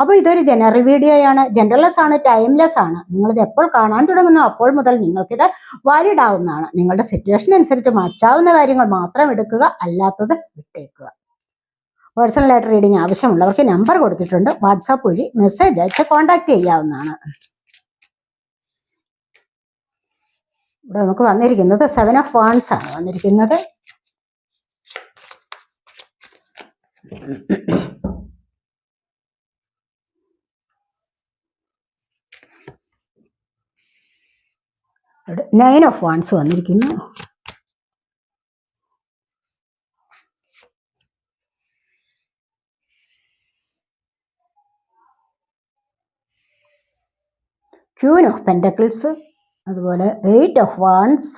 അപ്പോൾ ഇതൊരു ജനറൽ വീഡിയോയാണ് ജനറൽലെസ് ആണ് ടൈംലെസ് ആണ്. നിങ്ങളിത് എപ്പോൾ കാണാൻ തുടങ്ങുന്നു അപ്പോൾ മുതൽ നിങ്ങൾക്കിത് വാലിഡ് ആവുന്നതാണ് നിങ്ങളുടെ സിറ്റുവേഷൻ അനുസരിച്ച് മാറ്റാവുന്ന കാര്യങ്ങൾ മാത്രം എടുക്കുക അല്ലാത്തത് വിട്ടേക്കുക. പേഴ്സണൽ പേഴ്സണലായിട്ട് റീഡിങ് ആവശ്യമുള്ളവർക്ക് നമ്പർ കൊടുത്തിട്ടുണ്ട്. വാട്സാപ്പ് വഴി മെസ്സേജ് അയച്ച് കോൺടാക്ട് ചെയ്യാവുന്നതാണ്. ഇവിടെ നമുക്ക് വന്നിരിക്കുന്നത് സെവൻ ഓഫ് വാൺസ് ആണ്. വന്നിരിക്കുന്നത്. നയൻ ഓഫ് വാൺസ് വന്നിരിക്കുന്നു. ക്യൂൻ ഓഫ് പെൻഡക്കിൾസ് അതുപോലെ eight of wands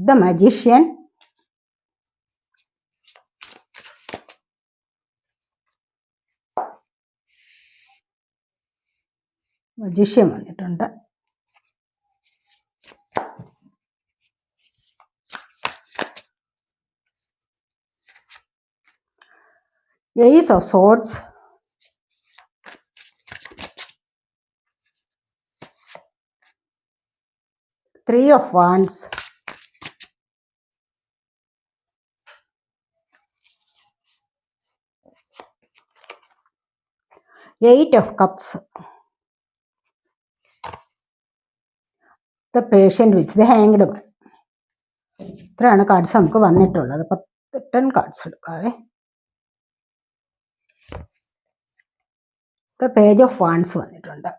the magician magician വന്നിട്ടുണ്ട് Ace of Swords. Three of Wands. Eight of Cups. The Patient which the hanged one ഇത്രയാണ് കാർഡ്സ് നമുക്ക് വന്നിട്ടുള്ളത്. പത്ത് ten cards എടുക്കാവേ. ഇവിടെ പേജ് ഓഫ് വാൺസ് വന്നിട്ടുണ്ട്.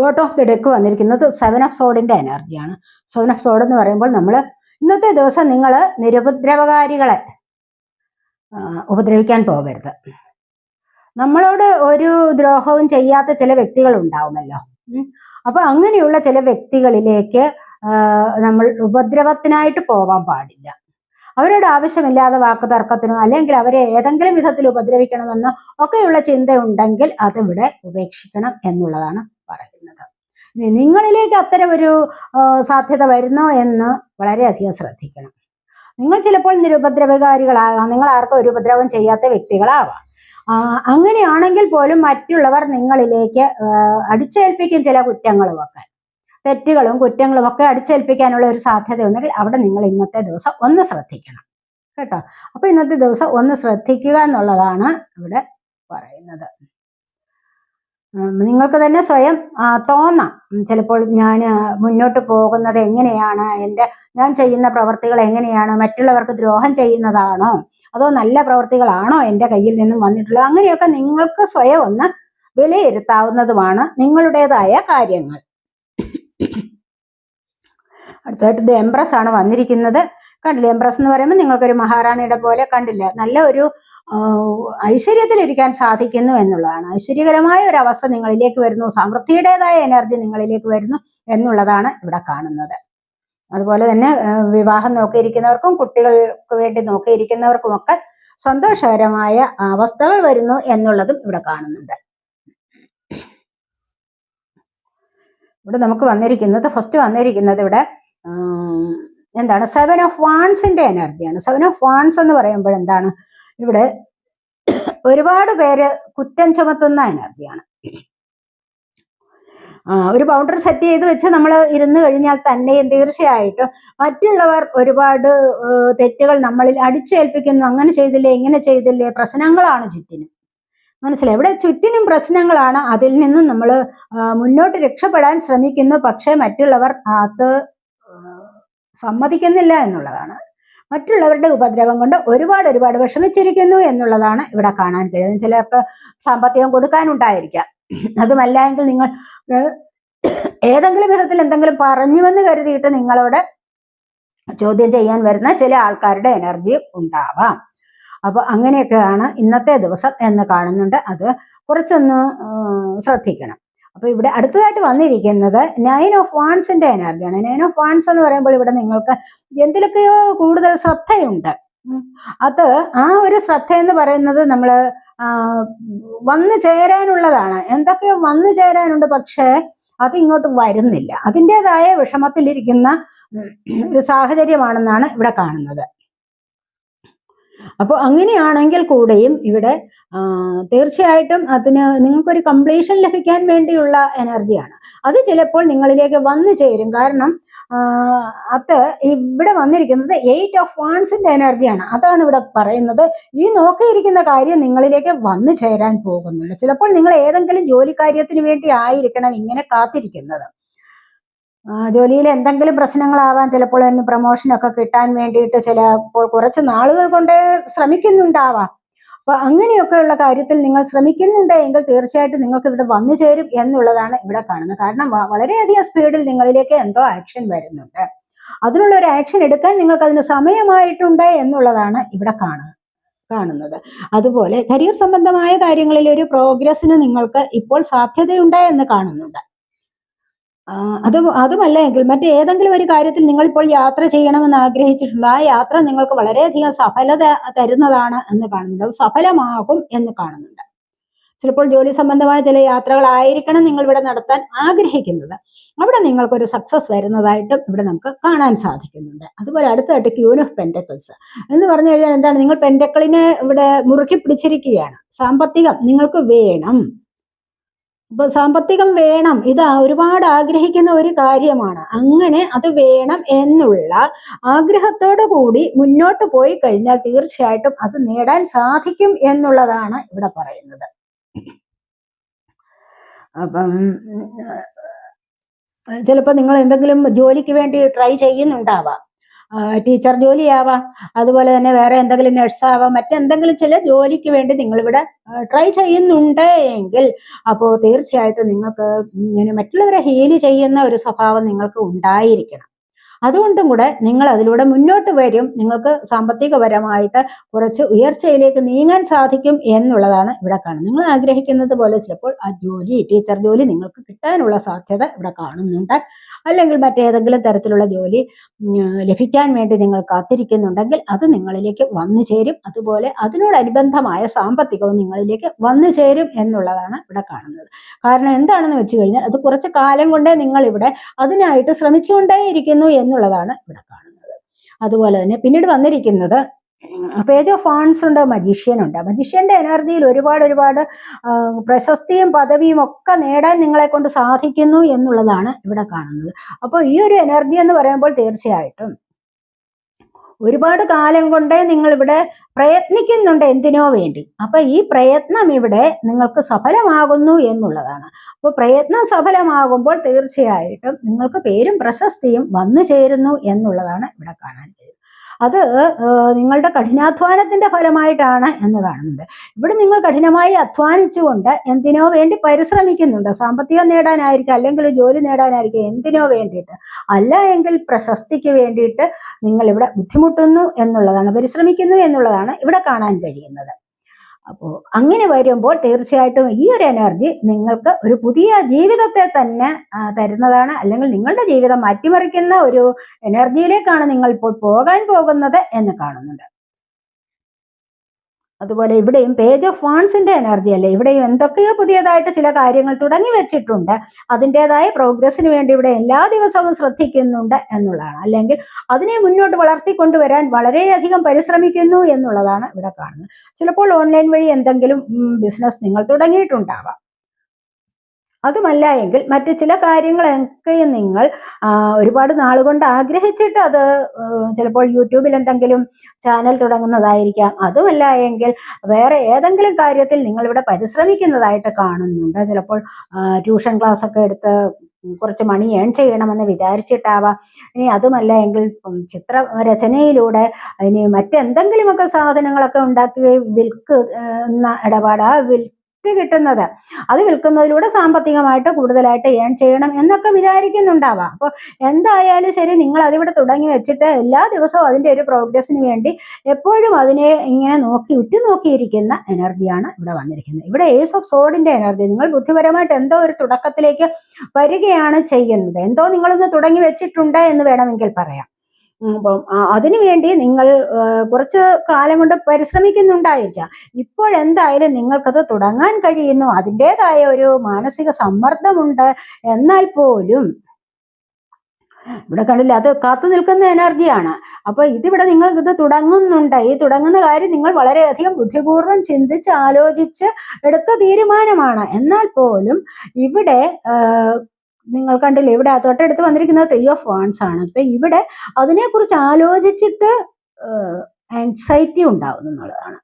ബോട്ട് ഓഫ് ദി ഡെക്ക് വന്നിരിക്കുന്നത് seven of സോഡിന്റെ എനർജിയാണ് സെവൻ ഓഫ് സോഡ് എന്ന് പറയുമ്പോൾ നമ്മൾ ഇന്നത്തെ ദിവസം നിങ്ങൾ നിരുപദ്രവകാരികളെ ഉപദ്രവിക്കാൻ പോകരുത്. നമ്മളോട് ഒരു ദ്രോഹവും ചെയ്യാത്ത ചില ഉം. അപ്പൊ അങ്ങനെയുള്ള ചില വ്യക്തികളിലേക്ക് നമ്മൾ ഉപദ്രവത്തിനായിട്ട് പോവാൻ പാടില്ല. അവരോട് ആവശ്യമില്ലാതെ വാക്ക് തർക്കത്തിനോ അല്ലെങ്കിൽ അവരെ ഏതെങ്കിലും വിധത്തിൽ ഉപദ്രവിക്കണമെന്നോ ഒക്കെയുള്ള ചിന്ത ഉണ്ടെങ്കിൽ അതിവിടെ ഉപേക്ഷിക്കണം എന്നുള്ളതാണ് പറയുന്നത്. ഇനി നിങ്ങളിലേക്ക് അത്തരം ഒരു സാധ്യത വരുന്നോ എന്ന് വളരെയധികം ശ്രദ്ധിക്കണം. നിങ്ങൾ ചിലപ്പോൾ നിരുപദ്രവകാരികളാകാം നിങ്ങൾ ആർക്കും ഒരു ഉപദ്രവം ചെയ്യാത്ത വ്യക്തികളാവാം. അങ്ങനെയാണെങ്കിൽ പോലും മറ്റുള്ളവർ നിങ്ങളിലേക്ക് അടിച്ചേൽപ്പിക്കും ചില കുറ്റങ്ങളുമൊക്കെ. തെറ്റുകളും കുറ്റങ്ങളും ഒക്കെ അടിച്ചേൽപ്പിക്കാനുള്ള ഒരു സാധ്യത ഉണ്ടെങ്കിൽ അവിടെ നിങ്ങൾ ഇന്നത്തെ ദിവസം ഒന്ന് ശ്രദ്ധിക്കണം. കേട്ടോ? അപ്പൊ ഇന്നത്തെ ദിവസം ഒന്ന് ശ്രദ്ധിക്കുക എന്നുള്ളതാണ് ഇവിടെ പറയുന്നത്. നിങ്ങൾക്ക് തന്നെ സ്വയം തോന്നാം. ചിലപ്പോൾ ഞാൻ മുന്നോട്ട് പോകുന്നത് എങ്ങനെയാണ്? എന്റെ ഞാൻ ചെയ്യുന്ന പ്രവർത്തികൾ എങ്ങനെയാണ്? മറ്റുള്ളവർക്ക് ദ്രോഹം ചെയ്യുന്നതാണോ? അതോ നല്ല പ്രവർത്തികളാണോ എന്റെ കയ്യിൽ നിന്നും വന്നിട്ടുള്ളത്? അങ്ങനെയൊക്കെ നിങ്ങൾക്ക് സ്വയം ഒന്ന് വിലയിരുത്താവുന്നതുമാണ് നിങ്ങളുടേതായ കാര്യങ്ങൾ. അടുത്തായിട്ട് ഇത് എംപ്രസ് ആണ് വന്നിരിക്കുന്നത്. കണ്ടില്ലേ? എംപ്രസ് എന്ന് പറയുമ്പോൾ നിങ്ങൾക്കൊരു മഹാറാണിയുടെ പോലെ കണ്ടില്ല? നല്ല ഒരു ഐശ്വര്യത്തിലിരിക്കാൻ സാധിക്കുന്നു എന്നുള്ളതാണ്. ഐശ്വര്യകരമായ ഒരു അവസ്ഥ നിങ്ങളിലേക്ക് വരുന്നു. സമൃദ്ധിയുടേതായ എനർജി നിങ്ങളിലേക്ക് വരുന്നു എന്നുള്ളതാണ് ഇവിടെ കാണുന്നത്. അതുപോലെ തന്നെ വിവാഹം നോക്കിയിരിക്കുന്നവർക്കും കുട്ടികൾക്ക് വേണ്ടി നോക്കിയിരിക്കുന്നവർക്കും ഒക്കെ സന്തോഷകരമായ അവസ്ഥകൾ വരുന്നു എന്നുള്ളതും ഇവിടെ കാണുന്നുണ്ട്. ഇവിടെ നമുക്ക് വന്നിരിക്കുന്നത് ഫസ്റ്റ് വന്നിരിക്കുന്നത് ഇവിടെ എന്താണ്? സെവൻ ഓഫ് വാൺസിന്റെ എനർജിയാണ് സെവൻ ഓഫ് വാൺസ് എന്ന് പറയുമ്പോൾ എന്താണ്? ഇവിടെ ഒരുപാട് പേര് കുറ്റം ചുമത്തുന്ന എനർജിയാണ്. ഒരു ബൗണ്ടറി സെറ്റ് ചെയ്ത് വെച്ച് നമ്മൾ ഇരുന്ന് കഴിഞ്ഞാൽ തന്നെയും തീർച്ചയായിട്ടും മറ്റുള്ളവർ ഒരുപാട് തെറ്റുകൾ നമ്മളിൽ അടിച്ചേൽപ്പിക്കുന്നു. അങ്ങനെ ചെയ്തില്ലേ ഇങ്ങനെ ചെയ്തില്ലേ പ്രശ്നങ്ങളാണ് ചുറ്റിനും. മനസ്സിലായി? ഇവിടെ ചുറ്റിനും പ്രശ്നങ്ങളാണ്. അതിൽ നിന്നും നമ്മൾ മുന്നോട്ട് രക്ഷപ്പെടാൻ ശ്രമിക്കുന്നു. പക്ഷേ മറ്റുള്ളവർ അത് സമ്മതിക്കുന്നില്ല എന്നുള്ളതാണ്. മറ്റുള്ളവരുടെ ഉപദ്രവം കൊണ്ട് ഒരുപാട് ഒരുപാട് വിഷമിച്ചിരിക്കുന്നു എന്നുള്ളതാണ് ഇവിടെ കാണാൻ കഴിയുന്നത്. ചിലർക്ക് സാമ്പത്തികം കൊടുക്കാനുണ്ടായിരിക്കാം. അതുമല്ല എങ്കിൽ നിങ്ങൾ ഏതെങ്കിലും വിധത്തിൽ എന്തെങ്കിലും പറഞ്ഞുവെന്ന് കരുതിയിട്ട് നിങ്ങളോട് ചോദ്യം ചെയ്യാൻ വരുന്ന ചില ആൾക്കാരുടെ എനർജി ഉണ്ടാവാം. അപ്പോൾ അങ്ങനെയൊക്കെയാണ് ഇന്നത്തെ ദിവസം എന്ന് കാണുന്നുണ്ട്. അത് കുറച്ചൊന്ന് ശ്രദ്ധിക്കണം. അപ്പോൾ ഇവിടെ അടുത്തതായിട്ട് വന്നിരിക്കുന്നത് നയൻ ഓഫ് വാൺസിന്റെ എനർജിയാണ് നയൻ ഓഫ് വാൺസ് എന്ന് പറയുമ്പോൾ ഇവിടെ നിങ്ങൾക്ക് എന്തിലൊക്കെയോ കൂടുതൽ ശ്രദ്ധയുണ്ട്. അത് ആ ഒരു ശ്രദ്ധ എന്ന് പറയുന്നത് നമ്മൾ വന്നു ചേരാനുള്ളതാണ്. എന്തൊക്കെയോ വന്നു ചേരാനുണ്ട് പക്ഷേ അത് ഇങ്ങോട്ട് വരുന്നില്ല. അതിന്റെതായ വിഷമത്തിലിരിക്കുന്ന ഒരു സാഹചര്യമാണെന്നാണ് ഇവിടെ കാണുന്നത്. അപ്പോൾ അങ്ങനെയാണെങ്കിൽ കൂടെയും ഇവിടെ തീർച്ചയായിട്ടും അതിന് നിങ്ങൾക്കൊരു കംപ്ലീഷൻ ലഭിക്കാൻ വേണ്ടിയുള്ള എനർജിയാണ് അത് ചിലപ്പോൾ നിങ്ങളിലേക്ക് വന്നു ചേരും. കാരണം അത് ഇവിടെ വന്നിരിക്കുന്നത് എയ്റ്റ് ഓഫ് വാൺസിന്റെ എനർജിയാണ് അതാണ് ഇവിടെ പറയുന്നത്. ഈ നോക്കിയിരിക്കുന്ന കാര്യം നിങ്ങളിലേക്ക് വന്നു ചേരാൻ പോകുന്നുണ്ട്. ചിലപ്പോൾ നിങ്ങൾ ഏതെങ്കിലും ജോലി കാര്യത്തിന് വേണ്ടി ആയിരിക്കണം ഇങ്ങനെ കാത്തിരിക്കുന്നത്. ജോലിയിൽ എന്തെങ്കിലും പ്രശ്നങ്ങളാവാൻ ചിലപ്പോൾ അതിന് പ്രൊമോഷനൊക്കെ കിട്ടാൻ വേണ്ടിയിട്ട് ചിലപ്പോൾ കുറച്ച് നാളുകൾ കൊണ്ട് ശ്രമിക്കുന്നുണ്ടാവാം. അപ്പൊ അങ്ങനെയൊക്കെയുള്ള കാര്യത്തിൽ നിങ്ങൾ ശ്രമിക്കുന്നുണ്ട് എങ്കിൽ തീർച്ചയായിട്ടും നിങ്ങൾക്ക് ഇവിടെ വന്നു ചേരും എന്നുള്ളതാണ് ഇവിടെ കാണുന്നത്. കാരണം വളരെയധികം സ്പീഡിൽ നിങ്ങളിലേക്ക് എന്തോ ആക്ഷൻ വരുന്നുണ്ട്. അതിനുള്ള ഒരു ആക്ഷൻ എടുക്കാൻ നിങ്ങൾക്ക് അതിന് സമയമായിട്ടുണ്ട് എന്നുള്ളതാണ് ഇവിടെ കാണുക കാണുന്നത്. അതുപോലെ കരിയർ സംബന്ധമായ കാര്യങ്ങളിൽ ഒരു പ്രോഗ്രസ്സിന് നിങ്ങൾക്ക് ഇപ്പോൾ സാധ്യതയുണ്ട് എന്ന് കാണുന്നുണ്ട്. അത് അതുമല്ല എങ്കിൽ മറ്റേതെങ്കിലും ഒരു കാര്യത്തിൽ നിങ്ങൾ ഇപ്പോൾ യാത്ര ചെയ്യണമെന്ന് ആഗ്രഹിച്ചിട്ടുള്ള ആ യാത്ര നിങ്ങൾക്ക് വളരെയധികം സഫലത തരുന്നതാണ് എന്ന് കാണുന്നുണ്ട്. അത് സഫലമാകും എന്ന് കാണുന്നുണ്ട്. ചിലപ്പോൾ ജോലി സംബന്ധമായ ചില യാത്രകളായിരിക്കണം നിങ്ങൾ ഇവിടെ നടത്താൻ ആഗ്രഹിക്കുന്നത്. അവിടെ നിങ്ങൾക്കൊരു സക്സസ് വരുന്നതായിട്ടും ഇവിടെ നമുക്ക് കാണാൻ സാധിക്കുന്നുണ്ട്. അതുപോലെ അടുത്തതായിട്ട് ക്യൂൻ ഓഫ് പെന്റക്കിൾസ് എന്ന് പറഞ്ഞു കഴിഞ്ഞാൽ എന്താണ്? നിങ്ങൾ പെന്റക്കിളിനെ ഇവിടെ മുറുക്കി പിടിച്ചിരിക്കുകയാണ്. സാമ്പത്തികം നിങ്ങൾക്ക് വേണം. അപ്പൊ സാമ്പത്തികം വേണം. ഇത് ഒരുപാട് ആഗ്രഹിക്കുന്ന ഒരു കാര്യമാണ്. അങ്ങനെ അത് വേണം എന്നുള്ള ആഗ്രഹത്തോടു കൂടി മുന്നോട്ട് പോയി കഴിഞ്ഞാൽ തീർച്ചയായിട്ടും അത് നേടാൻ സാധിക്കും എന്നുള്ളതാണ് ഇവിടെ പറയുന്നത്. അപ്പം ചിലപ്പോൾ നിങ്ങൾ എന്തെങ്കിലും ജോലിക്ക് വേണ്ടി ട്രൈ ചെയ്യുന്നുണ്ടാവാം. ടീച്ചർ ജോലിയാവാം. അതുപോലെ തന്നെ വേറെ എന്തെങ്കിലും നഴ്സാവാം. മറ്റെന്തെങ്കിലും ചില ജോലിക്ക് വേണ്ടി നിങ്ങളിവിടെ ട്രൈ ചെയ്യുന്നുണ്ട് എങ്കിൽ അപ്പോൾ തീർച്ചയായിട്ടും നിങ്ങൾക്ക് ഇങ്ങനെ മറ്റുള്ളവരെ ഹീൽ ചെയ്യുന്ന ഒരു സ്വഭാവം നിങ്ങൾക്ക് ഉണ്ടായിരിക്കണം. അതുകൊണ്ടും കൂടെ നിങ്ങൾ അതിലൂടെ മുന്നോട്ട് വരും. നിങ്ങൾക്ക് സാമ്പത്തികപരമായിട്ട് കുറച്ച് ഉയർച്ചയിലേക്ക് നീങ്ങാൻ സാധിക്കും എന്നുള്ളതാണ് ഇവിടെ കാണുന്നത്. നിങ്ങൾ ആഗ്രഹിക്കുന്നത് പോലെ ചിലപ്പോൾ ആ ജോലി ടീച്ചർ ജോലി നിങ്ങൾക്ക് കിട്ടാനുള്ള സാധ്യത ഇവിടെ കാണുന്നുണ്ട്. അല്ലെങ്കിൽ മറ്റേതെങ്കിലും തരത്തിലുള്ള ജോലി ലഭിക്കാൻ വേണ്ടി നിങ്ങൾ കാത്തിരിക്കുന്നുണ്ടെങ്കിൽ അത് നിങ്ങളിലേക്ക് വന്നു ചേരും. അതുപോലെ അതിനോടനുബന്ധമായ സാമ്പത്തികവും നിങ്ങളിലേക്ക് വന്നു ചേരും എന്നുള്ളതാണ് ഇവിടെ കാണുന്നത്. കാരണം എന്താണെന്ന് വെച്ച് കഴിഞ്ഞാൽ അത് കുറച്ച് കാലം കൊണ്ടേ നിങ്ങൾ ഇവിടെ അതിനായിട്ട് ശ്രമിച്ചുകൊണ്ടേയിരിക്കുന്നു എന്നുള്ളതാണ് ഇവിടെ കാണുന്നത്. അതുപോലെ തന്നെ പിന്നീട് വന്നിരിക്കുന്നത് പേജ് ഓഫ് ഫാൺസ് ഉണ്ട് മജീഷ്യൻ ഉണ്ട്. മജീഷ്യന്റെ എനർജിയിൽ ഒരുപാട് ഒരുപാട് പ്രശസ്തിയും പദവിയും ഒക്കെ നേടാൻ നിങ്ങളെ കൊണ്ട് സാധിക്കുന്നു എന്നുള്ളതാണ് ഇവിടെ കാണുന്നത്. അപ്പോൾ ഈ ഒരു എനർജി എന്ന് പറയുമ്പോൾ തീർച്ചയായിട്ടും ഒരുപാട് കാലം കൊണ്ടേ നിങ്ങൾ ഇവിടെ പ്രയത്നിക്കുന്നുണ്ട് എന്തിനോ വേണ്ടി. അപ്പൊ ഈ പ്രയത്നം ഇവിടെ നിങ്ങൾക്ക് സഫലമാകുന്നു എന്നുള്ളതാണ്. അപ്പോൾ പ്രയത്നം സഫലമാകുമ്പോൾ തീർച്ചയായിട്ടും നിങ്ങൾക്ക് പേരും പ്രശസ്തിയും വന്നു ചേരുന്നു എന്നുള്ളതാണ് ഇവിടെ കാണാൻ കഴിയും അത് നിങ്ങളുടെ കഠിനാധ്വാനത്തിന്റെ ഫലമായിട്ടാണ് എന്ന് കാണുന്നത് ഇവിടെ നിങ്ങൾ കഠിനമായി അധ്വാനിച്ചുകൊണ്ട് എന്തിനോ വേണ്ടി പരിശ്രമിക്കുന്നുണ്ട്. സാമ്പത്തികം നേടാനായിരിക്കും അല്ലെങ്കിൽ ജോലി നേടാനായിരിക്കും എന്തിനോ വേണ്ടിയിട്ട്. അല്ല എങ്കിൽ പ്രശസ്തിക്ക് വേണ്ടിയിട്ട് നിങ്ങൾ ഇവിടെ ബുദ്ധിമുട്ടുന്നു എന്നുള്ളതാണ് പരിശ്രമിക്കുന്നു എന്നുള്ളതാണ് ഇവിടെ കാണാൻ കഴിയുന്നത്. അപ്പോൾ അങ്ങനെ വരുമ്പോൾ തീർച്ചയായിട്ടും ഈ ഒരു എനർജി നിങ്ങൾക്ക് ഒരു പുതിയ ജീവിതത്തെ തന്നെ തരുന്നതാണ്. അല്ലെങ്കിൽ നിങ്ങളുടെ ജീവിതം മാറ്റിമറിക്കുന്ന ഒരു എനർജിയിലേക്കാണ് നിങ്ങൾ ഇപ്പോൾ പോകാൻ പോകുന്നത് എന്ന് കാണുന്നുണ്ട്. അതുപോലെ ഇവിടെയും പേജ് ഓഫ് വാൺസിന്റെ എനർജി അല്ലേ? ഇവിടെയും എന്തൊക്കെയോ പുതിയതായിട്ട് ചില കാര്യങ്ങൾ തുടങ്ങി വെച്ചിട്ടുണ്ട്. അതിന്റെതായ പ്രോഗ്രസ്സിന് വേണ്ടി ഇവിടെ എല്ലാ ദിവസവും ശ്രദ്ധിക്കുന്നുണ്ട് എന്നുള്ളതാണ്. അല്ലെങ്കിൽ അതിനെ മുന്നോട്ട് വളർത്തിക്കൊണ്ടുവരാൻ വളരെയധികം പരിശ്രമിക്കുന്നു എന്നുള്ളതാണ് ഇവിടെ കാണുന്നത്. ചിലപ്പോൾ ഓൺലൈൻ വഴി എന്തെങ്കിലും ബിസിനസ് നിങ്ങൾ തുടങ്ങിയിട്ടുണ്ടാവാം. അതുമല്ല എങ്കിൽ മറ്റ് ചില കാര്യങ്ങളൊക്കെ നിങ്ങൾ ഒരുപാട് നാളുകൊണ്ട് ആഗ്രഹിച്ചിട്ട് അത് ചിലപ്പോൾ യൂട്യൂബിൽ എന്തെങ്കിലും ചാനൽ തുടങ്ങുന്നതായിരിക്കാം. അതുമല്ല എങ്കിൽ വേറെ ഏതെങ്കിലും കാര്യത്തിൽ നിങ്ങൾ ഇവിടെ പരിശ്രമിക്കുന്നതായിട്ട് കാണുന്നുണ്ട്. ചിലപ്പോൾ ട്യൂഷൻ ക്ലാസ് ഒക്കെ എടുത്ത് കുറച്ച് മണി ഏൺ ചെയ്യണമെന്ന് വിചാരിച്ചിട്ടാവാം. ഇനി അതുമല്ല എങ്കിൽ ഉം, ചിത്ര രചനയിലൂടെ ഇനി മറ്റെന്തെങ്കിലുമൊക്കെ സാധനങ്ങളൊക്കെ ഉണ്ടാക്കി വിൽക്കുന്ന ഇടപാടാ. ആ വിൽ കിട്ടുന്നത്. അത് വിൽക്കുന്നതിലൂടെ സാമ്പത്തികമായിട്ട് കൂടുതലായിട്ട് ഏൺ ചെയ്യണം എന്നൊക്കെ വിചാരിക്കുന്നുണ്ടാവാം. അപ്പോൾ എന്തായാലും ശരി നിങ്ങൾ അതിവിടെ തുടങ്ങി വെച്ചിട്ട് എല്ലാ ദിവസവും അതിന്റെ ഒരു പ്രോഗ്രസ്സിന് വേണ്ടി എപ്പോഴും അതിനെ ഇങ്ങനെ നോക്കി ഉറ്റുനോക്കിയിരിക്കുന്ന എനർജിയാണ് ഇവിടെ വന്നിരിക്കുന്നത്. ഇവിടെ ഏസ് ഓഫ് സോഡിന്റെ എനർജി നിങ്ങൾ ബുദ്ധിപരമായിട്ട് എന്തോ ഒരു തുടക്കത്തിലേക്ക് വരികയാണ് ചെയ്യുന്നത്. എന്തോ നിങ്ങളൊന്ന് തുടങ്ങി വെച്ചിട്ടുണ്ട് എന്ന് വേണമെങ്കിൽ പറയാം. അപ്പം അതിനുവേണ്ടി നിങ്ങൾ കുറച്ച് കാലം കൊണ്ട് പരിശ്രമിക്കുന്നുണ്ടായിരിക്കാം. ഇപ്പോഴെന്തായാലും നിങ്ങൾക്കത് തുടങ്ങാൻ കഴിയുന്നു. അതിന്റെതായ ഒരു മാനസിക സമ്മർദ്ദമുണ്ട്. എന്നാൽ പോലും ഇവിടെ കണ്ടില്ല അത് കാത്തു നിൽക്കുന്ന എനർജിയാണ് അപ്പൊ ഇതിവിടെ നിങ്ങൾ ഇത് തുടങ്ങുന്നുണ്ട്. ഈ തുടങ്ങുന്ന കാര്യം നിങ്ങൾ വളരെയധികം ബുദ്ധിപൂർവം ചിന്തിച്ച് ആലോചിച്ച് എടുത്ത തീരുമാനമാണ്. എന്നാൽ പോലും ഇവിടെ നിങ്ങൾ കണ്ടില്ലേ ഇവിടെ തൊട്ടടുത്ത് വന്നിരിക്കുന്നത് ത്രീ ഓഫ് വാൺസ് ആണ്. അപ്പൊ ഇവിടെ അതിനെക്കുറിച്ച് ആലോചിച്ചിട്ട് ആൻസൈറ്റി ഉണ്ടാവും എന്നുള്ളതാണ്.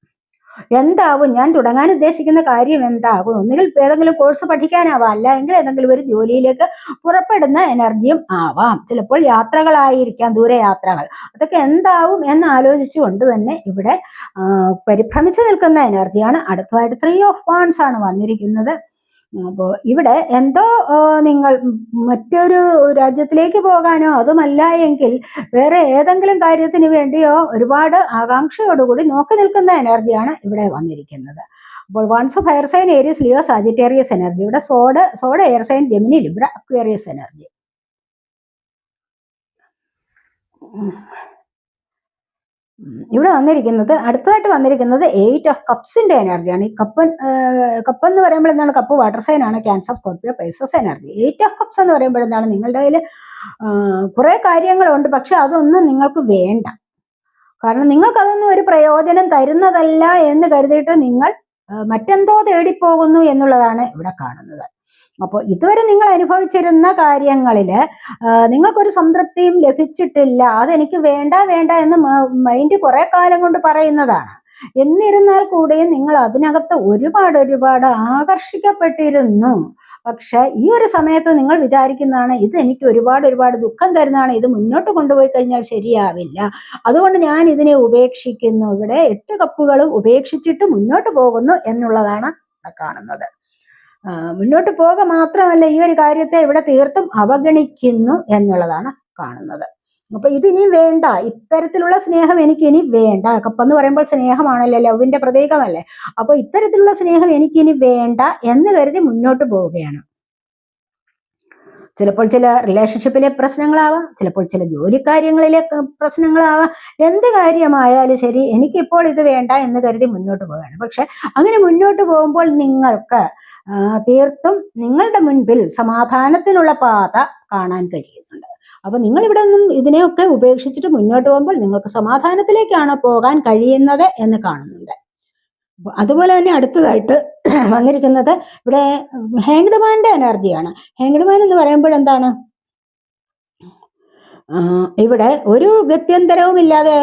എന്താവും? ഞാൻ തുടങ്ങാൻ ഉദ്ദേശിക്കുന്ന കാര്യം എന്താകും ഒന്നുകിൽ ഏതെങ്കിലും കോഴ്സ് പഠിക്കാനാവാം അല്ല എങ്കിൽ ഏതെങ്കിലും ഒരു ജോലിയിലേക്ക് പുറപ്പെടുന്ന എനർജിയും ആവാം. ചിലപ്പോൾ യാത്രകളായിരിക്കാം ദൂരയാത്രകൾ. അതൊക്കെ എന്താവും എന്ന് ആലോചിച്ചുകൊണ്ട് തന്നെ ഇവിടെ പരിഭ്രമിച്ചു നിൽക്കുന്ന എനർജിയാണ് അടുത്തതായിട്ട് ത്രീ ഓഫ് വാൺസ് ആണ് വന്നിരിക്കുന്നത്. അപ്പോൾ ഇവിടെ എന്തോ നിങ്ങൾ മറ്റൊരു രാജ്യത്തിലേക്ക് പോകാനോ അതുമല്ല എങ്കിൽ വേറെ ഏതെങ്കിലും കാര്യത്തിന് വേണ്ടിയോ ഒരുപാട് ആകാംക്ഷയോടുകൂടി നോക്കി നിൽക്കുന്ന എനർജിയാണ് ഇവിടെ വന്നിരിക്കുന്നത്. അപ്പോൾ wands of air sign Aries Leo Sagittarius energy ഇവിടെ sword sword air sign Gemini Libra Aquarius energy ഇവിടെ വന്നിരിക്കുന്നത് അടുത്തതായിട്ട് വന്നിരിക്കുന്നത് എയ്റ്റ് ഓഫ് കപ്സിന്റെ എനർജിയാണ് ഈ കപ്പ് കപ്പ് എന്ന് പറയുമ്പോൾ എന്താണ്? കപ്പ് വാട്ടർ സൈൻ ആണ്. Cancer Scorpio Pisces energy eight of cups എന്ന് പറയുമ്പോൾ എന്താണ്? നിങ്ങളുടെ കയ്യിൽ കുറെ കാര്യങ്ങളുണ്ട്. പക്ഷെ അതൊന്നും നിങ്ങൾക്ക് വേണ്ട. കാരണം നിങ്ങൾക്കതൊന്നും ഒരു പ്രയോജനം തരുന്നതല്ല എന്ന് കരുതിയിട്ട് നിങ്ങൾ മറ്റെന്തോ തേടിപ്പോകുന്നു എന്നുള്ളതാണ് ഇവിടെ കാണുന്നത്. അപ്പോൾ ഇതുവരെ നിങ്ങൾ അനുഭവിച്ചിരുന്ന കാര്യങ്ങളിൽ നിങ്ങൾക്കൊരു സംതൃപ്തിയും ലഭിച്ചിട്ടില്ല അതെനിക്ക് വേണ്ട വേണ്ട എന്ന് മൈൻഡ് കുറെ കാലം കൊണ്ട് പറയുന്നതാണ്. എന്നിരുന്നാൽ കൂടെ നിങ്ങൾ അതിനകത്ത് ഒരുപാട് ഒരുപാട് ആകർഷിക്കപ്പെട്ടിരുന്നു. പക്ഷെ ഈ ഒരു സമയത്ത് നിങ്ങൾ വിചാരിക്കുന്നതാണ് ഇത് എനിക്ക് ഒരുപാട് ഒരുപാട് ദുഃഖം തരുന്നതാണ് ഇത് മുന്നോട്ട് കൊണ്ടുപോയി കഴിഞ്ഞാൽ ശരിയാവില്ല. അതുകൊണ്ട് ഞാൻ ഇതിനെ ഉപേക്ഷിക്കുന്നു. ഇവിടെ എട്ട് കപ്പുകളും ഉപേക്ഷിച്ചിട്ട് മുന്നോട്ട് പോകുന്നു എന്നുള്ളതാണ് കാണുന്നത്. മുന്നോട്ട് പോക മാത്രമല്ല ഈ ഒരു കാര്യത്തെ ഇവിടെ തീർത്തും അവഗണിക്കുന്നു എന്നുള്ളതാണ് കാണുന്നത്. അപ്പൊ ഇതിനി വേണ്ട. ഇത്തരത്തിലുള്ള സ്നേഹം എനിക്ക് ഇനി വേണ്ട. കപ്പെന്ന് പറയുമ്പോൾ സ്നേഹമാണല്ലോ? ലവിന്റെ പ്രതീകമല്ലേ? അപ്പൊ ഇത്തരത്തിലുള്ള സ്നേഹം എനിക്ക് ഇനി വേണ്ട എന്ന് കരുതി മുന്നോട്ട് പോവുകയാണ്. ചിലപ്പോൾ ചില റിലേഷൻഷിപ്പിലെ പ്രശ്നങ്ങളാവാം. ചിലപ്പോൾ ചില ജോലി കാര്യങ്ങളിലെ പ്രശ്നങ്ങളാവാം. എന്ത് കാര്യമായാലും ശരി എനിക്കിപ്പോൾ ഇത് വേണ്ട എന്ന് കരുതി മുന്നോട്ട് പോവുകയാണ്. പക്ഷെ അങ്ങനെ മുന്നോട്ട് പോകുമ്പോൾ നിങ്ങൾക്ക് തീർത്തും നിങ്ങളുടെ മുൻപിൽ സമാധാനത്തിനുള്ള പാത കാണാൻ കഴിയുന്നുണ്ട്. അപ്പൊ നിങ്ങൾ ഇവിടെ നിന്നും ഇതിനെയൊക്കെ ഉപേക്ഷിച്ചിട്ട് മുന്നോട്ട് പോകുമ്പോൾ നിങ്ങൾക്ക് സമാധാനത്തിലേക്കാണ് പോകാൻ കഴിയുന്നത് എന്ന് കാണുന്നുണ്ട്. അതുപോലെ തന്നെ അടുത്തതായിട്ട് വന്നിരിക്കുന്നത് ഇവിടെ ഹാങ്ഡ്മാന്റെ എനർജിയാണ് ഹാങ്ഡ്മാൻ എന്ന് പറയുമ്പോൾ എന്താണ്? ഇവിടെ ഒരു ഗത്യന്തരവും ഇല്ലാതെ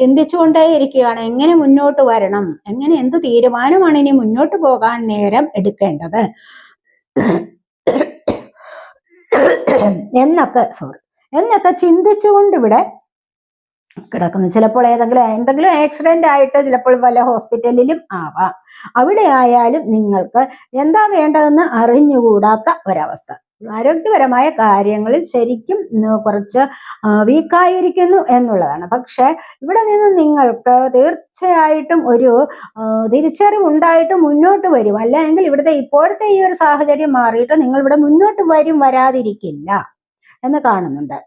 ചിന്തിച്ചുകൊണ്ടേ ഇരിക്കുകയാണ് എങ്ങനെ മുന്നോട്ട് വരണം? എങ്ങനെ എന്ത് തീരുമാനമാണ് ഇനി മുന്നോട്ട് പോകാൻ നേരം എടുക്കേണ്ടത്? എന്നൊക്കെ സോറി എന്നൊക്കെ ചിന്തിച്ചുകൊണ്ട് ഇവിടെ കിടക്കുന്നു. ചിലപ്പോൾ ഏതെങ്കിലും എന്തെങ്കിലും ആക്സിഡന്റ് ആയിട്ട് ചിലപ്പോൾ വല്ല ഹോസ്പിറ്റലിലും ആവാം. അവിടെ ആയാലും നിങ്ങൾക്ക് എന്താ വേണ്ടതെന്ന് അറിഞ്ഞുകൂടാത്ത ഒരവസ്ഥ. ആരോഗ്യപരമായ കാര്യങ്ങളിൽ ശരിക്കും കുറച്ച് വീക്കായിരിക്കുന്നു എന്നുള്ളതാണ്. പക്ഷെ ഇവിടെ നിന്ന് നിങ്ങൾക്ക് തീർച്ചയായിട്ടും ഒരു തിരിച്ചറിവുണ്ടായിട്ട് മുന്നോട്ട് വരും. അല്ലെങ്കിൽ ഇവിടുത്തെ ഇപ്പോഴത്തെ ഈ ഒരു സാഹചര്യം മാറിയിട്ട് നിങ്ങൾ ഇവിടെ മുന്നോട്ട് വരും വരാതിരിക്കില്ല എന്ന് കാണുന്നുണ്ട്.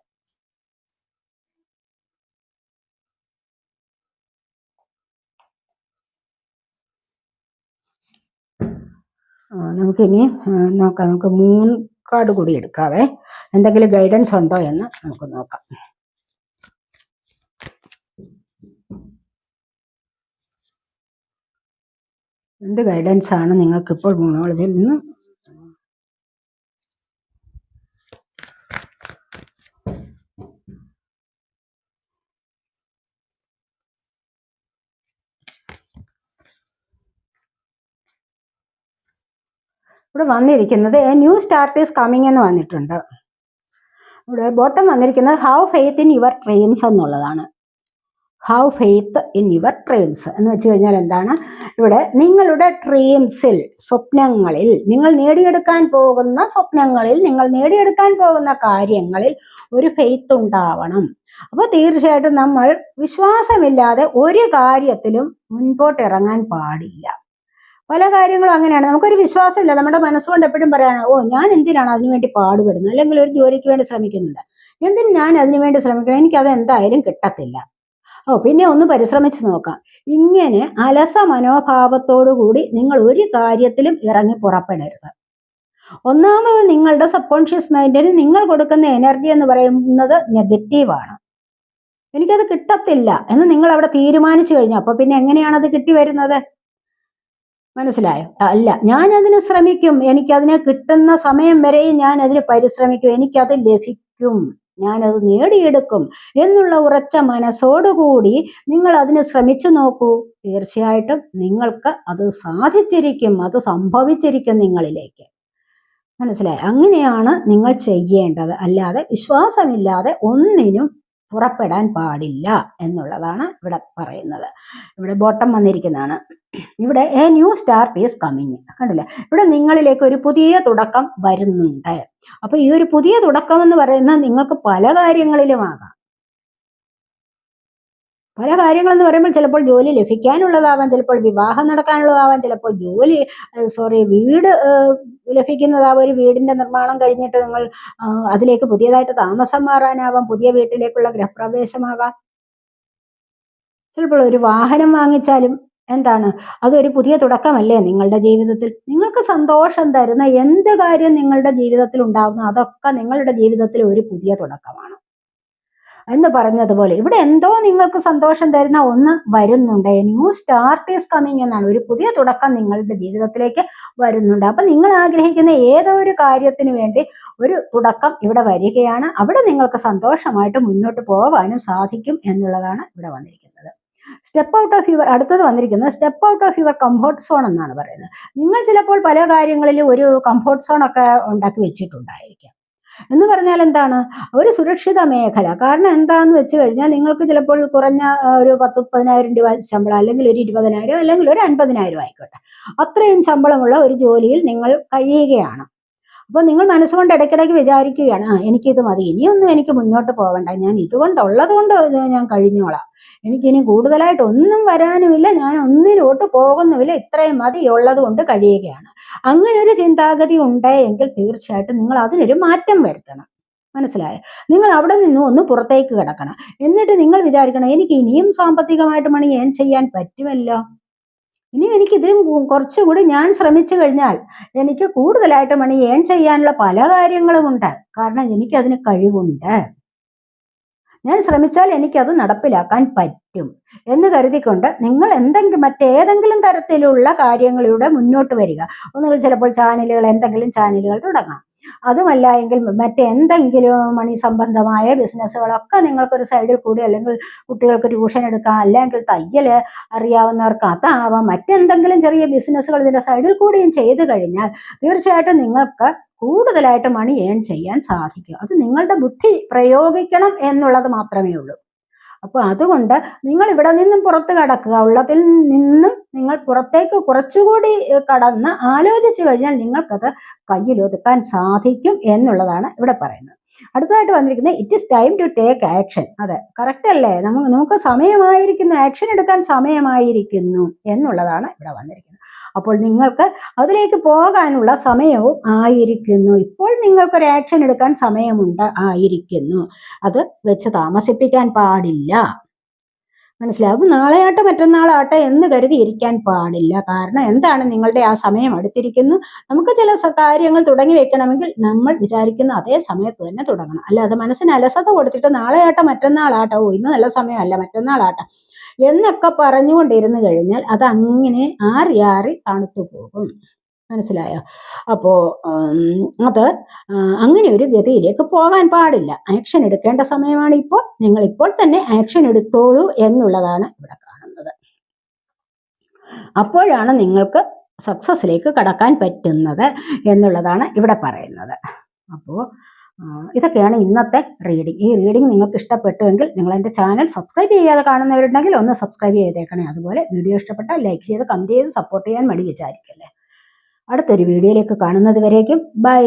നമുക്കിനി നോക്കാം. നമുക്ക് മൂന്ന് കാർഡ് കൂടി എടുക്കാവേ. എന്തെങ്കിലും ഗൈഡൻസ് ഉണ്ടോ എന്ന് നമുക്ക് നോക്കാം. എന്ത് ഗൈഡൻസ് ആണ്? നിങ്ങൾക്ക് ഇപ്പോൾ മോണോളജിയിൽ നിന്ന് ഇവിടെ വന്നിരിക്കുന്നത് a new start is coming എന്ന് വന്നിട്ടുണ്ട്. ഇവിടെ ബോട്ടം വന്നിരിക്കുന്നത് have faith in your dreams എന്നുള്ളതാണ്. Have faith in your dreams എന്ന് വെച്ച് കഴിഞ്ഞാൽ എന്താണ്? ഇവിടെ നിങ്ങളുടെ ഡ്രീംസിൽ സ്വപ്നങ്ങളിൽ നിങ്ങൾ നേടിയെടുക്കാൻ പോകുന്ന സ്വപ്നങ്ങളിൽ നിങ്ങൾ നേടിയെടുക്കാൻ പോകുന്ന കാര്യങ്ങളിൽ ഒരു ഫെയ്ത്ത് ഉണ്ടാവണം. അപ്പോൾ തീർച്ചയായിട്ടും നമ്മൾ വിശ്വാസമില്ലാതെ ഒരു കാര്യത്തിലും മുൻപോട്ടിറങ്ങാൻ പാടില്ല. പല കാര്യങ്ങളും അങ്ങനെയാണ്. നമുക്കൊരു വിശ്വാസമില്ല. നമ്മുടെ മനസ്സുകൊണ്ട് എപ്പോഴും പറയാണ് ഓ ഞാൻ എന്തിനാണ് അതിനുവേണ്ടി പാടുപെടുന്നത്? അല്ലെങ്കിൽ ഒരു ജോലിക്ക് വേണ്ടി ശ്രമിക്കുന്നുണ്ട്. എന്തിനും ഞാൻ അതിനുവേണ്ടി ശ്രമിക്കണം? എനിക്കത് എന്തായാലും കിട്ടത്തില്ല. ഓ പിന്നെ ഒന്ന് പരിശ്രമിച്ച് നോക്കാം. ഇങ്ങനെ അലസ മനോഭാവത്തോടു കൂടി നിങ്ങൾ ഒരു കാര്യത്തിലും ഇറങ്ങി പുറപ്പെടരുത്. ഒന്നാമത് നിങ്ങളുടെ സബ് കോൺഷ്യസ് മൈൻഡിന് നിങ്ങൾ കൊടുക്കുന്ന എനർജി എന്ന് പറയുന്നത് നെഗറ്റീവാണ് എനിക്കത് കിട്ടത്തില്ല എന്ന് നിങ്ങൾ അവിടെ തീരുമാനിച്ചു കഴിഞ്ഞു. അപ്പൊ പിന്നെ എങ്ങനെയാണ് അത് കിട്ടി വരുന്നത് മനസ്സിലായോ? അല്ല ഞാൻ അതിന് ശ്രമിക്കും. എനിക്ക് എനിക്കതിനെ കിട്ടുന്ന സമയം വരെയും ഞാൻ അതിന് പരിശ്രമിക്കും. എനിക്കത് ലഭിക്കും. ഞാനത് നേടിയെടുക്കും എന്നുള്ള ഉറച്ച മനസ്സോടുകൂടി നിങ്ങൾ അതിന് ശ്രമിച്ചു നോക്കൂ. തീർച്ചയായിട്ടും നിങ്ങൾക്ക് അത് സാധിച്ചിരിക്കും. അത് സംഭവിച്ചിരിക്കും നിങ്ങളിലേക്ക്. മനസ്സിലായി? അങ്ങനെയാണ് നിങ്ങൾ ചെയ്യേണ്ടത്. അല്ലാതെ വിശ്വാസമില്ലാതെ ഒന്നിനും പുറപ്പെടാൻ പാടില്ല എന്നുള്ളതാണ് ഇവിടെ പറയുന്നത്. ഇവിടെ ബോട്ടം വന്നിരിക്കുന്നതാണ്. ഇവിടെ a new start is coming കണ്ടില്ലേ? ഇവിടെ നിങ്ങളിലേക്ക് ഒരു പുതിയ തുടക്കം വരുന്നുണ്ട്. അപ്പൊ ഈ ഒരു പുതിയ തുടക്കം എന്ന് പറയുന്നത് നിങ്ങൾക്ക് പല കാര്യങ്ങളിലും ആകാം. പല കാര്യങ്ങളെന്ന് പറയുമ്പോൾ ചിലപ്പോൾ ജോലി ലഭിക്കാനുള്ളതാവാം ചിലപ്പോൾ വിവാഹം നടക്കാനുള്ളതാവാം ചിലപ്പോൾ ജോലി സോറി വീട് ലഭിക്കുന്നതാവാം. ഒരു വീടിന്റെ നിർമ്മാണം കഴിഞ്ഞിട്ട് നിങ്ങൾ അതിലേക്ക് പുതിയതായിട്ട് താമസം മാറാനാവാം പുതിയ വീട്ടിലേക്കുള്ള ഗൃഹപ്രവേശമാകാം ചിലപ്പോൾ ഒരു വാഹനം വാങ്ങിച്ചാലും എന്താണ് അതൊരു പുതിയ തുടക്കമല്ലേ നിങ്ങളുടെ ജീവിതത്തിൽ? നിങ്ങൾക്ക് സന്തോഷം തരുന്ന എന്ത് കാര്യം നിങ്ങളുടെ ജീവിതത്തിൽ ഉണ്ടാവുന്ന അതൊക്കെ നിങ്ങളുടെ ജീവിതത്തിൽ ഒരു പുതിയ തുടക്കമാണ്. എന്ന് പറഞ്ഞതുപോലെ ഇവിടെ എന്തോ നിങ്ങൾക്ക് സന്തോഷം തരുന്ന ഒന്ന് വരുന്നുണ്ട്. ന്യൂ സ്റ്റാർട്ട് ഈസ് കമ്മിങ് എന്നാണ്. ഒരു പുതിയ തുടക്കം നിങ്ങളുടെ ജീവിതത്തിലേക്ക് വരുന്നുണ്ട്. അപ്പൊ നിങ്ങൾ ആഗ്രഹിക്കുന്ന ഏതോ ഒരു കാര്യത്തിന് വേണ്ടി ഒരു തുടക്കം ഇവിടെ വരികയാണ്. അവിടെ നിങ്ങൾക്ക് സന്തോഷമായിട്ട് മുന്നോട്ട് പോകാനും സാധിക്കും എന്നുള്ളതാണ് ഇവിടെ വന്നിരിക്കുന്നത്. സ്റ്റെപ്പ് ഔട്ട് ഓഫ് യുവർ അടുത്തത് വന്നിരിക്കുന്നത് step out of your comfort zone എന്നാണ് പറയുന്നത്. നിങ്ങൾ ചിലപ്പോൾ പല കാര്യങ്ങളിലും ഒരു കംഫോർട്ട് സോൺ ഒക്കെ ഉണ്ടാക്കി വെച്ചിട്ടുണ്ടായിരിക്കാം. എന്ന് പറഞ്ഞാൽ എന്താണ്? ഒരു സുരക്ഷിത മേഖല. കാരണം എന്താന്ന് വെച്ച് കഴിഞ്ഞാൽ നിങ്ങൾക്ക് ചിലപ്പോൾ കുറഞ്ഞ ഒരു പത്ത് മുപ്പതിനായിരം രൂപ ശമ്പളം അല്ലെങ്കിൽ ഒരു ഇരുപതിനായിരം അല്ലെങ്കിൽ ഒരു അൻപതിനായിരം ആയിക്കോട്ടെ. അത്രയും ശമ്പളമുള്ള ഒരു ജോലിയിൽ നിങ്ങൾ കഴിയുകയാണ്. അപ്പോൾ നിങ്ങൾ മനസ്സുകൊണ്ട് ഇടയ്ക്കിടയ്ക്ക് വിചാരിക്കുകയാണ് ആ എനിക്കിത് മതി. ഇനിയൊന്നും എനിക്ക് മുന്നോട്ട് പോകണ്ട ഞാൻ ഇതുകൊണ്ടുള്ളത് കൊണ്ട് ഞാൻ കഴിഞ്ഞോളാം. എനിക്കിനി കൂടുതലായിട്ട് ഒന്നും വരാനുമില്ല. ഞാൻ ഒന്നിലോട്ട് പോകുന്നുമില്ല. ഇത്രയും മതി. ഉള്ളത് കൊണ്ട് കഴിയുകയാണ്. അങ്ങനെ ഒരു ചിന്താഗതി ഉണ്ട് എങ്കിൽ തീർച്ചയായിട്ടും നിങ്ങൾ അതിനൊരു മാറ്റം വരുത്തണം. മനസ്സിലായോ? നിങ്ങൾ അവിടെ നിന്നും ഒന്ന് പുറത്തേക്ക് കിടക്കണം. എന്നിട്ട് നിങ്ങൾ വിചാരിക്കണം എനിക്ക് ഇനിയും സാമ്പത്തികമായിട്ട് മണി ഏൺ ചെയ്യാൻ പറ്റുമല്ലോ? ഇനി എനിക്ക് ഇതിലും കുറച്ചുകൂടി ഞാൻ ശ്രമിച്ചു കഴിഞ്ഞാൽ എനിക്ക് കൂടുതലായിട്ട് മണി ഏൺ ചെയ്യാനുള്ള പല കാര്യങ്ങളുമുണ്ട്. കാരണം എനിക്കതിന് കഴിവുണ്ട്. ഞാൻ ശ്രമിച്ചാൽ എനിക്കത് നടപ്പിലാക്കാൻ പറ്റും. എന്ന് കരുതിക്കൊണ്ട് നിങ്ങൾ എന്തെങ്കിലും മറ്റേതെങ്കിലും തരത്തിലുള്ള കാര്യങ്ങളിലൂടെ മുന്നോട്ട് വരിക. ഒന്നുകിൽ ചിലപ്പോൾ ചാനലുകൾ എന്തെങ്കിലും ചാനലുകൾ തുടങ്ങാം. അതുമല്ല എങ്കിൽ മറ്റെന്തെങ്കിലും മണി സംബന്ധമായ ബിസിനസ്സുകളൊക്കെ നിങ്ങൾക്കൊരു സൈഡിൽ കൂടി അല്ലെങ്കിൽ കുട്ടികൾക്ക് ട്യൂഷൻ എടുക്കാം അല്ലെങ്കിൽ തയ്യൽ അറിയാവുന്നവർക്ക് അതാവാം. മറ്റെന്തെങ്കിലും ചെറിയ ബിസിനസ്സുകൾ ഇതിന്റെ സൈഡിൽ കൂടിയും ചെയ്തു കഴിഞ്ഞാൽ തീർച്ചയായിട്ടും നിങ്ങൾക്ക് കൂടുതലായിട്ട് മണി ഏൺ ചെയ്യാൻ സാധിക്കും. അത് നിങ്ങളുടെ ബുദ്ധി പ്രയോഗിക്കണം എന്നുള്ളത് മാത്രമേ ഉള്ളൂ. അപ്പോൾ അതുകൊണ്ട് നിങ്ങൾ ഇവിടെ നിന്നും പുറത്ത് കടക്കുക. ഉള്ളതിൽ നിന്നും നിങ്ങൾ പുറത്തേക്ക് കുറച്ചുകൂടി കടന്ന് ആലോചിച്ചു കഴിഞ്ഞാൽ നിങ്ങൾക്കത് കയ്യിലൊതുക്കാൻ സാധിക്കും എന്നുള്ളതാണ് ഇവിടെ പറയുന്നത്. അടുത്തതായിട്ട് വന്നിരിക്കുന്നത് it is time to take action അതെ കറക്റ്റ് അല്ലേ? നമുക്ക് നമുക്ക് സമയമായിരിക്കുന്നു ആക്ഷൻ എടുക്കാൻ സമയമായിരിക്കുന്നു എന്നുള്ളതാണ് ഇവിടെ വന്നിരിക്കുന്നത്. അപ്പോൾ നിങ്ങൾക്ക് അതിലേക്ക് പോകാനുള്ള സമയവും ആയിരിക്കുന്നു. ഇപ്പോൾ നിങ്ങൾക്കൊരു ആക്ഷൻ എടുക്കാൻ സമയമുണ്ട് ആയിരിക്കുന്നു. അത് വെച്ച് താമസിപ്പിക്കാൻ പാടില്ല. മനസ്സിലാവും നാളെയാട്ടെ മറ്റന്നാളാട്ടെ എന്ന് കരുതി ഇരിക്കാൻ പാടില്ല. കാരണം എന്താണ് നിങ്ങളുടെ ആ സമയം അടുത്തിരിക്കുന്നു? നമുക്ക് ചില കാര്യങ്ങൾ തുടങ്ങി വെക്കണമെങ്കിൽ നമ്മൾ വിചാരിക്കുന്ന അതേ സമയത്ത് തന്നെ തുടങ്ങണം. അല്ലാതെ മനസ്സിന് അലസത കൊടുത്തിട്ട് നാളെയാട്ടെ മറ്റന്നാളാട്ടെ ഓ ഇന്ന് നല്ല സമയമല്ല മറ്റന്നാളാട്ടെ എന്നൊക്കെ പറഞ്ഞുകൊണ്ടിരുന്നു കഴിഞ്ഞാൽ അത് അങ്ങനെ ആറി ആറി തണുത്തു പോകും. മനസ്സിലായോ? അപ്പോ അത് അങ്ങനെ ഒരു ഗതിയിലേക്ക് പോകാൻ പാടില്ല. ആക്ഷൻ എടുക്കേണ്ട സമയമാണ് ഇപ്പോൾ. നിങ്ങൾ ഇപ്പോൾ തന്നെ ആക്ഷൻ എടുത്തോളൂ എന്നുള്ളതാണ് ഇവിടെ കാണുന്നത്. അപ്പോഴാണ് നിങ്ങൾക്ക് സക്സസ്സിലേക്ക് കടക്കാൻ പറ്റുന്നത് എന്നുള്ളതാണ് ഇവിടെ പറയുന്നത്. അപ്പോൾ ആ, ഇതൊക്കെയാണ് ഇന്നത്തെ റീഡിംഗ് ഈ റീഡിംഗ് നിങ്ങൾക്ക് ഇഷ്ടപ്പെട്ടുവെങ്കിൽ നിങ്ങൾ എന്റെ ചാനൽ സബ്സ്ക്രൈബ് ചെയ്യാതെ കാണുന്നവരുണ്ടെങ്കിൽ ഒന്ന് സബ്സ്ക്രൈബ് ചെയ്തേക്കണേ. അതുപോലെ വീഡിയോ ഇഷ്ടപ്പെട്ടാൽ ലൈക്ക് ചെയ്ത് കമന്റ് ചെയ്ത് സപ്പോർട്ട് ചെയ്യാൻ മടി വിചാരിക്കല്ലേ. അടുത്തൊരു വീഡിയോയിലേക്ക് കാണുന്നത് വരേക്കും. ബൈ